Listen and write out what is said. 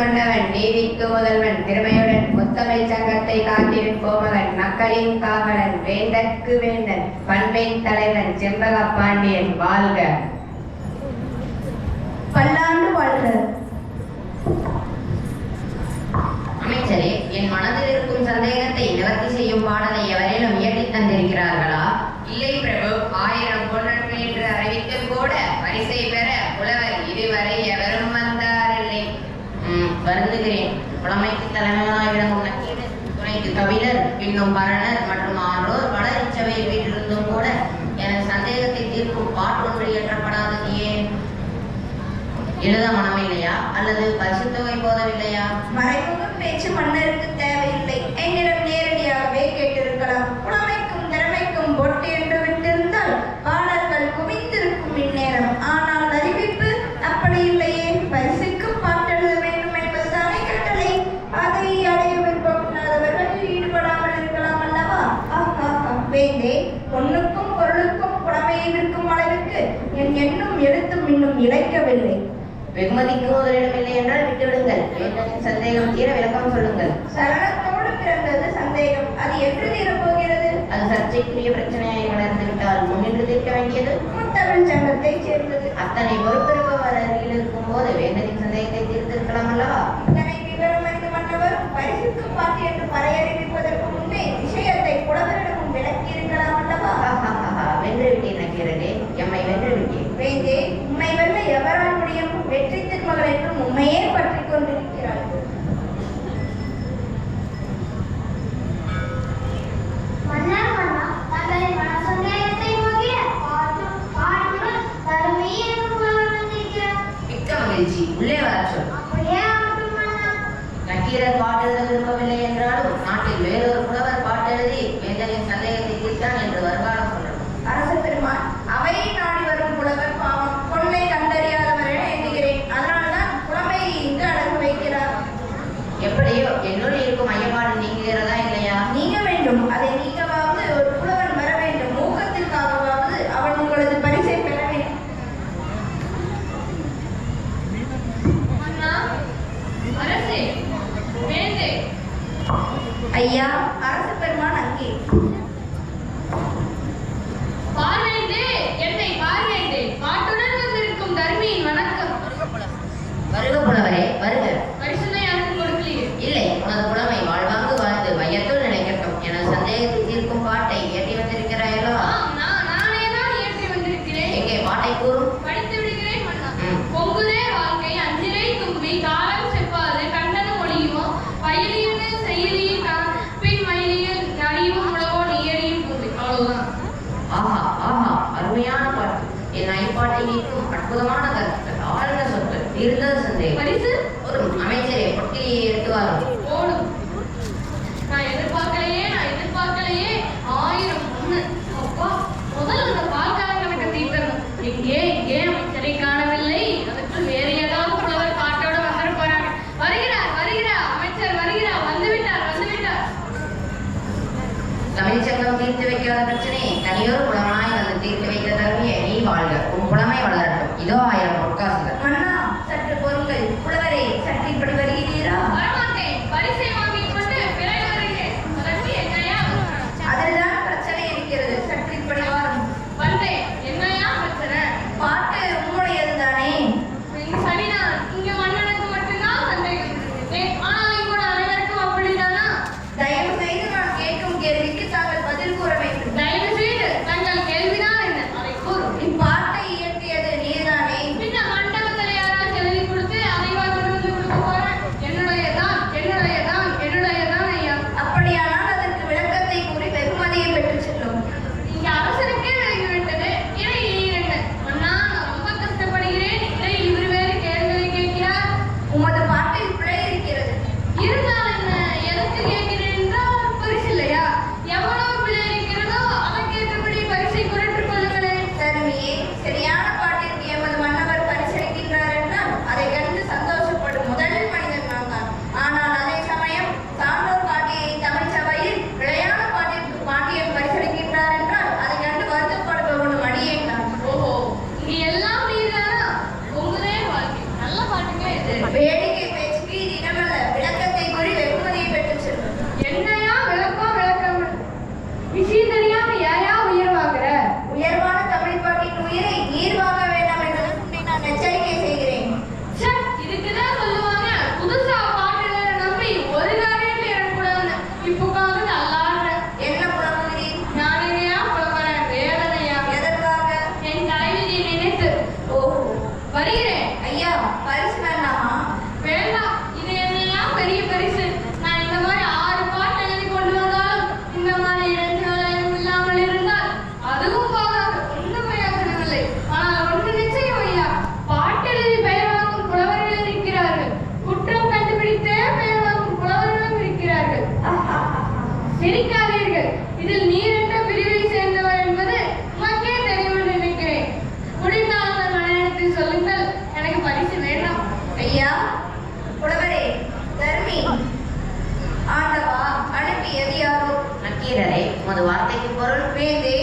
மன்னவன் நீதிக்கு முதல்வன் திறமையுடன் முத்தமிழ் சங்கத்தை காத்திடும் கோமகன் மக்களின் காவலன் வேந்தற்கு வேந்தன் பண்பின் தலைவன் செம்பக பாண்டியன் வாழ்க. புலமைக்கு தலைமையாக விளங்கும் நக்கீரர் துணைக்கு கபிலர் இன்னும் பரணர் மற்றும் ஆன்றோர் வளர் இச்சபையில் வீட்டிலிருந்தும் கூட எனது சந்தேகத்தை தீர்க்கும் பாட்டொன்று இயற்றப்படாதது ஏன்? எழுத மனமில்லையா? அல்லது பரிசுத்தொகை போதவில்லையா? மறைமுக எழுத்தும் இன்னும் இழைக்கவில்லை வெகுமதிக்கு முதலிடமில்லை என்றால் விட்டுவிடுங்கள். வேந்தனின் சந்தேகம் தீர விளக்கம் சொல்லுங்கள். சரணத்தோடு பிறந்தது சந்தேகம். அது என்று தீரப்போகிறது? அது சர்ச்சைக்குரிய பிரச்சனையை வளர்ந்து விட்டால் முன்னின்று தீர்க்க வேண்டியது? முத்தமிழ் சங்கத்தைச் சேர்ந்தது. அத்தனை பொறுப்பெடுப்பவர் அருகில் இருக்கும் போது வேந்தனின் சந்தேகத்தை தீர்த்திருக்கலாம் அல்லவா? இத்தனை விவரம் அறிந்த மன்னவரும் பரிசுக்கு பாட்டு என்று பறையறிவிப்பதற்கு உள்ளே வரச் சொல். நக்கீரர் பாட்டெழுத விரும்பவில்லை என்றாலும் நாட்டில் வேறொரு புலவர் பாட்டெழுதி வேந்தனின் சந்தேகத்தை தீர்த்தான் பெருமான் அங்கே. பார்வையிலே என்னை பார்வையிலே பாட்டுடன் வந்திருக்கும் தர்மியின் வணக்கம். வருக புலவரே வருக. என் ஐப்பாட்டை நீக்கும் அற்புதமான கருத்துக்கள் ஆழ்ந்த சொற்கள் தீர்ந்த சந்தேகம் பரிசு ஒரு அமைச்சரை பொட்டியை எடுத்து வாரும் ஓடும் நான் எதிர்பார்க்கலையே நான் எதிர்பார்க்கலையே. ஆயிரம் ஒண்ணு அப்பா முதல்ல அந்த பால்காரங்க கிட்ட தீர்த்தணும் எங்கே எங்கே அமைச்சரை காணவில்லை? அதுக்குள் வேறு ஏதாவது புலவர் பாட்டோட வந்துட போறாங்க. வருகிறார் வருகிறார். அமைச்சர் வருகிறார். வந்து விட்டார் வந்து விட்டார் தமிழ்ச்சங்கம் தீர்த்து வைக்காத பிரச்சனையை தனியொரு புலமாய் வந்து தீர்த்து நீ வாழ்க. உன் புலமை வளரட்டும். இதோ ஆயிரம் பொற்காசுகள். சிரிக்காதீர்கள். இதில் நீர் என்ற பிரிவை சேர்ந்தவர் என்பது உமக்கே தெரியும் நினைக்கிறேன். முடிந்தால் அந்த மனிதத்தில் சொல்லுங்கள் எனக்கு பரிசு வேண்டாம். ஐயா புலவரே தர்மி ஆண்டவா அனுப்பியது யாரோ? நக்கீரரே உமது வார்த்தைக்கு பொருள். வேந்தே